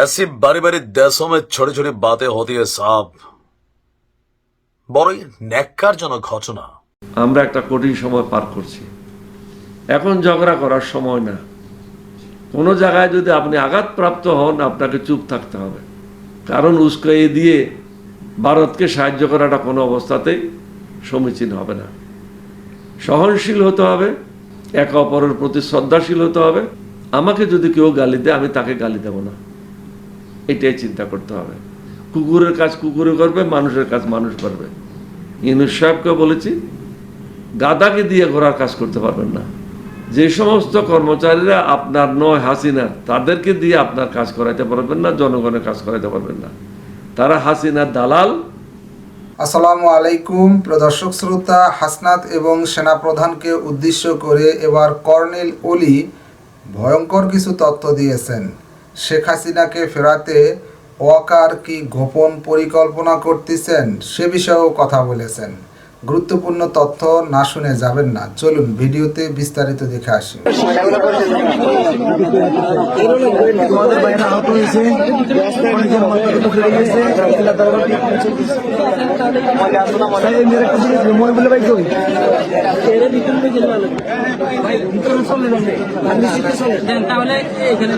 ऐसी बारी बारी देशों में छोटी छोटी बातें होती है साहब বড়ই ন্যাক্কারজনক ঘটনা আমরা একটা কঠিন সময় পার করছি এখন ঝগড়া করার সময় না কোনো জায়গায় যদি আপনি আঘাতপ্রাপ্ত হন আপনাকে চুপ থাকতে হবে কারণ উস্কাইয়ে দিয়ে ভারতকে সাহায্য করাটা কোনো অবস্থাতেই সমীচীন হবে না সহনশীল হতে হবে একে অপরের প্রতি শ্রদ্ধাশীল হতে হবে আমাকে যদি কেউ গালি দেয় আমি তাকে গালি দেব না এটাই চিন্তা করতে হবে। কুকুরের কাজ কুকুরে করবে, মানুষের কাজ মানুষ করবে। ইউনুস সাহেবকে বলেছি, গাদাকে দিয়ে ঘোড়ার কাজ করতে পারবেন না। যে সমস্ত কর্মচারীরা আপনার নয় হাসিনা, তাদেরকে দিয়ে আপনার কাজ করাইতে পারবেন না, জনগণের কাজ করাইতে পারবেন না। তারা হাসিনার দালাল। আসসালামু আলাইকুম, প্রদর্শক শ্রোতা হাসনাত এবং সেনাপ্রধানকে উদ্দেশ্য করে এবার কর্নেল ওলি ভয়ঙ্কর কিছু তথ্য দিয়েছেন। শেখ হাসিনাকে ফেরাতে ওয়াকার কি গোপন পরিকল্পনা করতেছেন সে বিষয়েও কথা বলেছেন। গুরুত্বপূর্ণ তথ্য না শুনে যাবেন না। চলুন ভিডিওতে বিস্তারিত দেখে আসি। আমাদের বাইরে আহত হয়েছে অনেকের মাথায় টুকরে গেছে মেরে কুকুরে মই বলে ভাই কই তাহলে এখানে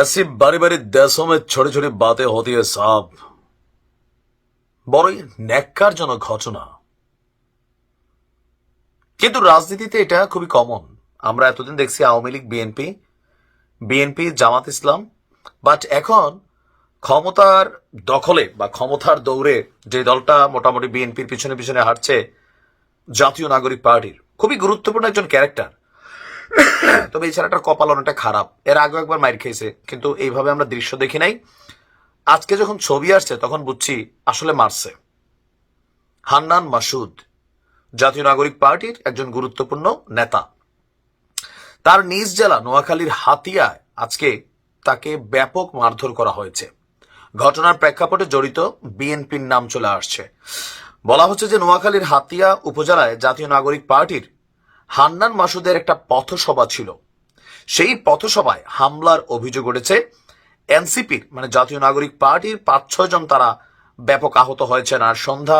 ऐसी बारी बारी देशों में छोटी छोटी बातें होती है साहब বড়ই ন্যাক্কারজনক ঘটনা কিন্তু রাজনীতিতে এটা খুবই কমন আমরা এতদিন দেখছি Awami League BNP BNP Jamaat Islam but এখন ক্ষমতার দখলে বা ক্ষমতার দৌড়ে যে দলটা মোটামুটি বিএনপির পিছনে পিছনে হাঁটছে জাতীয় নাগরিক পার্টির খুবই গুরুত্বপূর্ণ একজন ক্যারেক্টার তবে এই ছেলেটার কপাল অনেকটা খারাপ। এর আগে একবার মাইর খেয়েছে, কিন্তু এইভাবে আমরা দৃশ্য দেখি নাই। আজকে যখন ছবি আসছে, তখন বুঝছি আসলে মারছে। হান্নান মাসুদ, জাতীয় নাগরিক পার্টির একজন গুরুত্বপূর্ণ নেতা। তার নিজ জেলা, নোয়াখালীর হাতিয়ায় আজকে তাকে ব্যাপক মারধর করা হয়েছে। ঘটনার প্রেক্ষাপটে জড়িত বিএনপির নাম চলে আসছে। বলা হচ্ছে যে, নোয়াখালীর হাতিয়া উপজেলায় জাতীয় নাগরিক পার্টির হান্নান মাসুদের একটা পথসভা ছিল। সেই পথসভায় হামলার অভিযোগ উঠেছে। এনসিপির মানে জাতীয় নাগরিক পার্টির পাঁচ ছয় জন তারা ব্যাপক আহত হয়েছেন আর সন্ধ্যা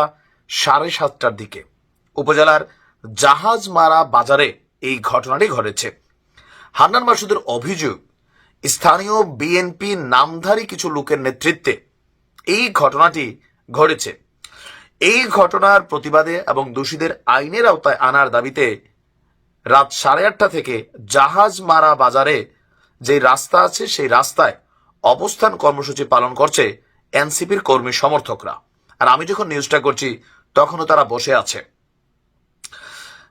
সাড়ে সাতটার দিকে। উপজেলার জাহাজ মারা বাজারে এই ঘটনাটি ঘটেছে। হান্নান মাসুদের অভিযোগ, স্থানীয় বিএনপি নামধারী কিছু লোকের নেতৃত্বে এই ঘটনাটি ঘটেছে। এই ঘটনার প্রতিবাদে এবং দোষীদের আইনের আওতায় আনার দাবিতে রাত সাড়ে আটটা থেকে জাহাজ মারা বাজারে যে রাস্তা আছে, সেই রাস্তায় অবস্থান কর্মসূচি পালন করছে এনসিপির কর্মী সমর্থকরা। আর আমি যখন নিউজটা করছি, তখনও তারা বসে আছে।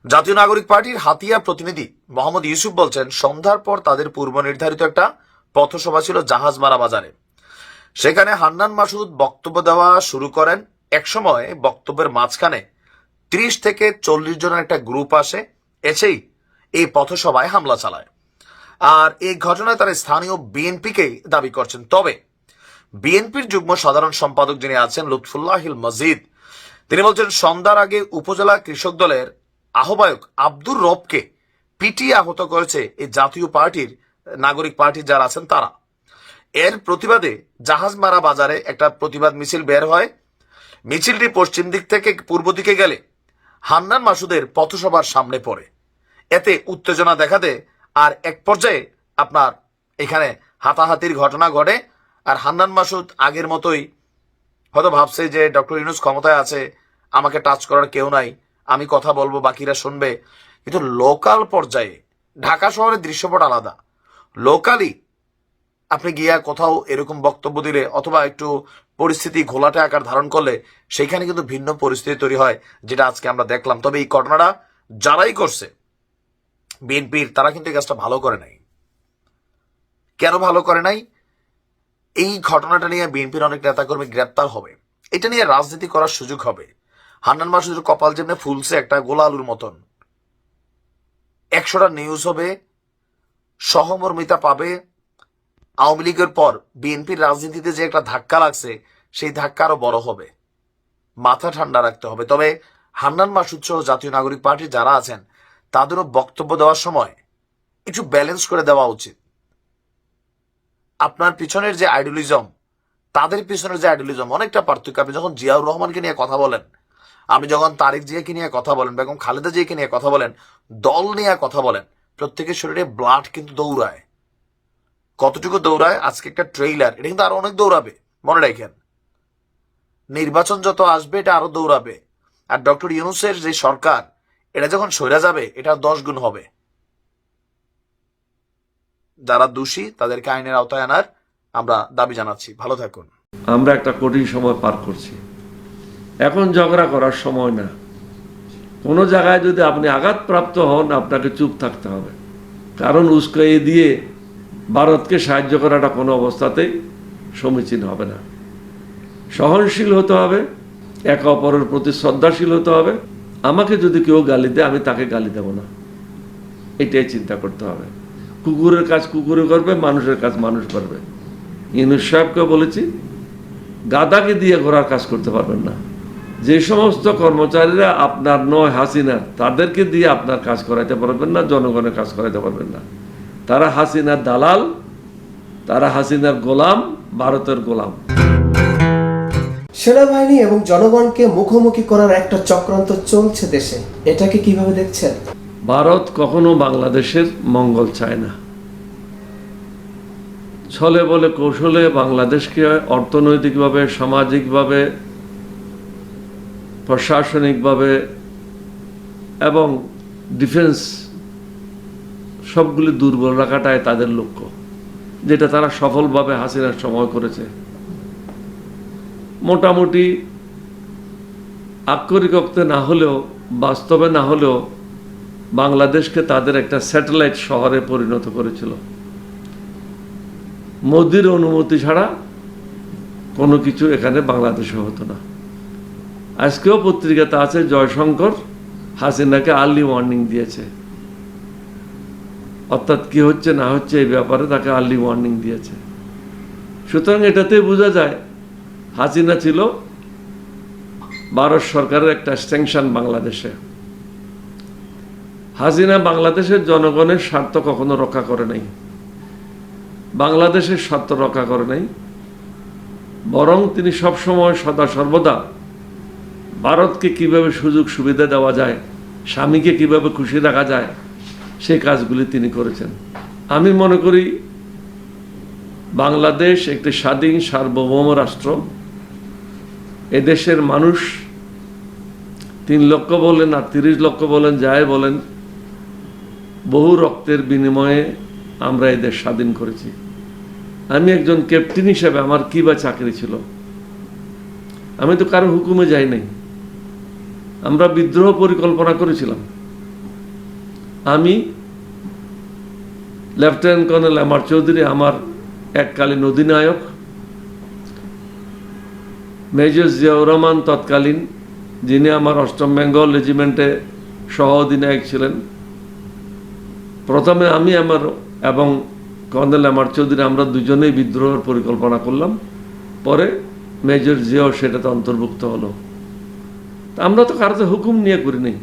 জাতীয় নাগরিক পার্টির হাতিয়া প্রতিনিধি মোহাম্মদ ইউসুফ বলছেন, সন্ধ্যার পর তাদের পূর্ব নির্ধারিত একটা পথসভা ছিল জাহাজ মারা বাজারে। সেখানে হান্নান মাসুদ বক্তব্য দেওয়া শুরু করেন। একসময় বক্তব্যের মাঝখানে ত্রিশ থেকে চল্লিশ জনের একটা গ্রুপ আসে। এসেই এই পথসভায় হামলা চালায়। আর এই ঘটনায় তারা স্থানীয় বিএনপিকে দাবি করছেন। তবে বিএনপির যুগ্ম সাধারণ সম্পাদক যিনি আছেন, লুৎফুল্লাহিল মজিদ, তিনি বলছেন, সন্ধ্যার আগে উপজেলা কৃষক দলের আহ্বায়ক আব্দুর রবকে পিটিয়ে আহত করেছে এই জাতীয় পার্টির নাগরিক পার্টি যারা আছেন তারা। এর প্রতিবাদে জাহাজমারা বাজারে একটা প্রতিবাদ মিছিল বের হয়। মিছিলটি পশ্চিম দিক থেকে পূর্ব দিকে গেলে হান্নান মাসুদের পথসভার সামনে পড়ে। এতে উত্তেজনা দেখা দেয় আর এক পর্যায়ে আপনার এখানে হাতাহাতির ঘটনা ঘটে আর হান্নান মাসুদ আগের মতোই হয়তো ভাবছে যে ডক্টর ইউনুস ক্ষমতায় আছে, আমাকে টাচ করার কেউ নাই, আমি কথা বলব, বাকিরা শুনবে। কিন্তু লোকাল পর্যায়ে ঢাকা শহরের দৃশ্যপট আলাদা। লোকালি আপনি গিয়া কোথাও এরকম বক্তব্য দিলে অথবা একটু পরিস্থিতি ঘোলাটে আকার ধারণ করলে সেখানে কিন্তু ভিন্ন পরিস্থিতি তৈরি হয়, যেটা আজকে আমরা দেখলাম। তবে এই ঘটনাটা যারাই করছে, বিএনপির, তারা কিন্তু এই কাজটা ভালো করে নাই। কেন ভালো করে নাই? এই ঘটনাটা নিয়ে বিএনপির অনেক নেতাকর্মী গ্রেপ্তার হবে। এটা নিয়ে রাজনীতি করার সুযোগ হবে। হান্নান মাসুদের কপাল যেমনি ফুলছে একটা গোলা আলুর মতন। একশোটা নিউজ হবে, সহমর্মিতা পাবে আওয়ামী লীগের পর বিএনপির রাজনীতিতে যে একটা ধাক্কা লাগছে, সেই ধাক্কা আরও বড় হবে। মাথা ঠান্ডা রাখতে হবে। তবে হান্নান মাসুদ সহ জাতীয় নাগরিক পার্টির যারা আছেন, তাদেরও বক্তব্য দেওয়ার সময় একটু ব্যালেন্স করে দেওয়া উচিত। আপনার পিছনের যে আইডিয়ালিজম তাদের পিছনের যে আইডিয়ালিজম অনেকটা পার্থক্য। আপনি যখন জিয়াউর রহমানকে নিয়ে কথা বলেন, আপনি যখন তারিক জিয়াকে নিয়ে কথা বলেন বেগম খালেদা জিয়াকে নিয়ে কথা বলেন, দল নিয়ে কথা বলেন, প্রত্যেকের শরীরে ব্লাড কিন্তু দৌড়ায়। কতটুকু দৌড়ায়? আজকে একটা ট্রেইলার এটা কিন্তু আরও অনেক দৌড়াবে, মনে রাখেন। নির্বাচন যত আসবে, এটা আরও দৌড়াবে। আর ডক্টর ইউনুসের যে সরকার, এটা যখন সরে যাবে, এটা দশ গুণ হবে। যারা দোষী, তাদেরকে আইনের আওতায় আনার আমরা দাবি জানাচ্ছি। ভালো থাকুন। আমরা একটা কঠিন সময় পার করছি। এখন ঝগড়া করার সময় না। কোনো জায়গায় যদি আপনি আঘাতপ্রাপ্ত হন, আপনাকে চুপ থাকতে হবে। কারণ উস্কাইয়ে দিয়ে ভারতকে সাহায্য করাটা কোনো অবস্থাতেই সমীচীন হবে না। সহনশীল হতে হবে, একে অপরের প্রতি শ্রদ্ধাশীল হতে হবে। আমাকে যদি কেউ গালি দেয়, আমি তাকে গালি দেব না। এটাই চিন্তা করতে হবে। কুকুরের কাজ কুকুরে করবে, মানুষের কাজ মানুষ করবে। ইউনুস সাহেবকে বলেছি, গাদাকে দিয়ে ঘোরার কাজ করতে পারবেন না। যে সমস্ত কর্মচারীরা আপনার নয় হাসিনার, তাদেরকে দিয়ে আপনার কাজ করাইতে পারবেন না, জনগণের কাজ করাইতে পারবেন না। তারা হাসিনার দালাল তারা হাসিনার গোলাম ভারতের গোলাম। সেনাবাহিনী এবং জনগণকে মুখোমুখি করার একটা চক্রান্ত চলছে দেশে। এটাকে কীভাবে দেখছেন? ভারত কখনো বাংলাদেশের মঙ্গল চায় না। ছলে বলে কৌশলে বাংলাদেশকে অর্থনৈতিকভাবে সামাজিকভাবে প্রশাসনিকভাবে এবং ডিফেন্স সবগুলি দুর্বল রাখাটাই তাদের লক্ষ্য, যেটা তারা সফলভাবে হাসিনার সময় করেছে। মোটামুটি আক্ষরিক অর্থে না হলেও, বাস্তবে না হলেও, বাংলাদেশকে তাদের একটা স্যাটেলাইট শহরে পরিণত করেছিল। মোদির অনুমতি ছাড়া কোনো কিছু এখানে বাংলাদেশে হতো না। আজকেও পত্রিকাতে আছে, জয়শঙ্কর হাসিনাকে আর্লি ওয়ার্নিং দিয়েছে। অর্থাৎ কি হচ্ছে না হচ্ছে এই ব্যাপারে তাকে আর্লি ওয়ার্নিং দিয়েছে। সুতরাং এটাতে বোঝা যায়, হাসিনা ছিল ভারত সরকারের একটা স্যাংশন বাংলাদেশে। হাসিনা বাংলাদেশের জনগণের স্বার্থ কখনো রক্ষা করে নাই। বাংলাদেশের স্বার্থ রক্ষা করে নাই। বরং তিনি সবসময় সদা সর্বদা ভারতকে কীভাবে সুযোগ সুবিধা দেওয়া যায়, স্বামীকে কীভাবে খুশি রাখা যায় সেই কাজগুলি তিনি করেছেন। আমি মনে করি বাংলাদেশ একটি স্বাধীন সার্বভৌম রাষ্ট্র। এদেশের মানুষ তিন লক্ষ বলেন আর তিরিশ লক্ষ বলেন, যাই বলেন, বহু রক্তের বিনিময়ে আমরা এদের স্বাধীন করেছি। আমি একজন ক্যাপ্টেন হিসেবে আমার কি বা চাকরি ছিল? আমি তো কারও হুকুমে যাই নাই। আমরা বিদ্রোহ পরিকল্পনা করেছিলাম। আমি লেফটেন্যান্ট কর্নেল আমার চৌধুরী, আমার এককালীন অধিনায়ক, মেজর জিয়াউর রহমান তৎকালীন, যিনি আমার অষ্টম বেঙ্গল রেজিমেন্টে সহ অধিনায়ক ছিলেন। প্রথমে আমি আমার এবং কর্নেল আমার চৌধুরী, আমরা দুজনেই বিদ্রোহের পরিকল্পনা করলাম। পরে মেজর জিয়াও সেটাতে অন্তর্ভুক্ত হলো। আমরা তো কারোতে হুকুম নিয়ে করি নাই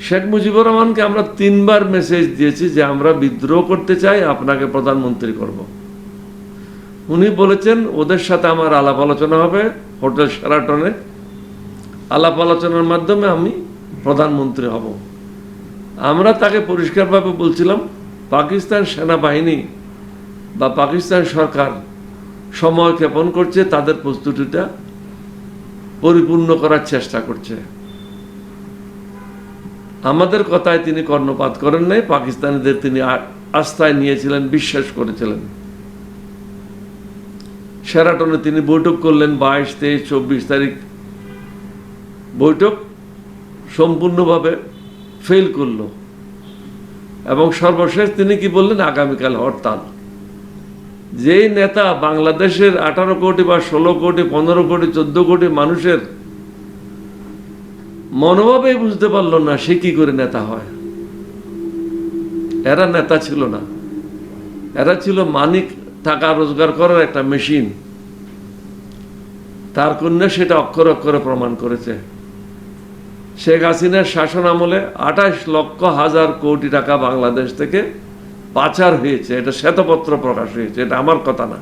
শেখ মুজিবুর রহমানকে আমরা তিনবার মেসেজ দিয়েছি যে আমরা বিদ্রোহ করতে চাই, আপনাকে প্রধানমন্ত্রী করব। উনি বলেছেন, ওদের সাথে আমার আলাপ আলোচনা হবে, হোটেল সেরাটনে। আলাপ আলোচনার মাধ্যমে আমি প্রধানমন্ত্রী হব। আমরা তাকে পরিষ্কারভাবে বলছিলাম, পাকিস্তান সেনাবাহিনী বা পাকিস্তান সরকার সময় ক্ষেপণ করছে, তাদের প্রস্তুতিটা পরিপূর্ণ করার চেষ্টা করছে। আমাদের কথায় তিনি কর্ণপাত করেন নাই, পাকিস্তানিদের তিনি আস্থায় নিয়েছিলেন, বিশ্বাস করেছিলেন। সেরাটনে তিনি বৈঠক করলেন, বাইশ, তেইশ, চব্বিশ তারিখ। বৈঠক সম্পূর্ণভাবে ফেল করল। এবং সর্বশেষ তিনি কি বললেন? আগামীকাল হরতাল। যেই নেতা বাংলাদেশের আঠারো কোটি বা ষোলো কোটি, পনেরো কোটি, চোদ্দ কোটি মানুষের মনোভাবেই বুঝতে পারল না সে কি করে নেতা হয়। এরা নেতা ছিল না। এরা ছিল মানিক টাকা রোজগার করার একটা মেশিন। তার কন্যা সেটা অক্ষরে অক্ষরে প্রমাণ করেছে। শেখ হাসিনার শাসন আমলে আঠাশ লক্ষ হাজার কোটি টাকা বাংলাদেশ থেকে পাচার হয়েছে। এটা শ্বেতপত্র প্রকাশ হয়েছে। এটা আমার কথা না।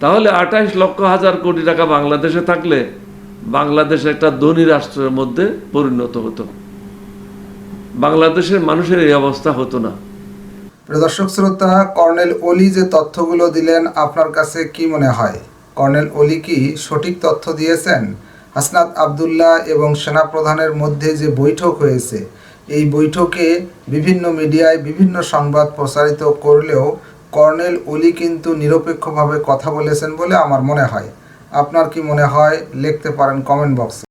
তাহলে আঠাশ লক্ষ হাজার কোটি টাকা বাংলাদেশে থাকলে বাংলাদেশ একটা ধনী রাষ্ট্রের মধ্যে পরিণত হতো। বাংলাদেশের মানুষের এই অবস্থা হতো না। দর্শক শ্রোতা, কর্নেল অলি যে তথ্যগুলো দিলেন, আপনার কাছে কি মনে হয়? কর্নেল অলি কি সঠিক তথ্য দিয়েছেন? হাসনাত আবদুল্লাহ এবং সেনাপ্রধানের মধ্যে যে বৈঠক হয়েছে, এই বৈঠকে বিভিন্ন মিডিয়ায় বিভিন্ন সংবাদ প্রচারিত করলেও কর্নেল অলি কিন্তু নিরপেক্ষভাবে কথা বলেছেন বলে আমার মনে হয়। আপনার কি মনে হয়? লিখতে পারেন কমেন্ট বক্সে।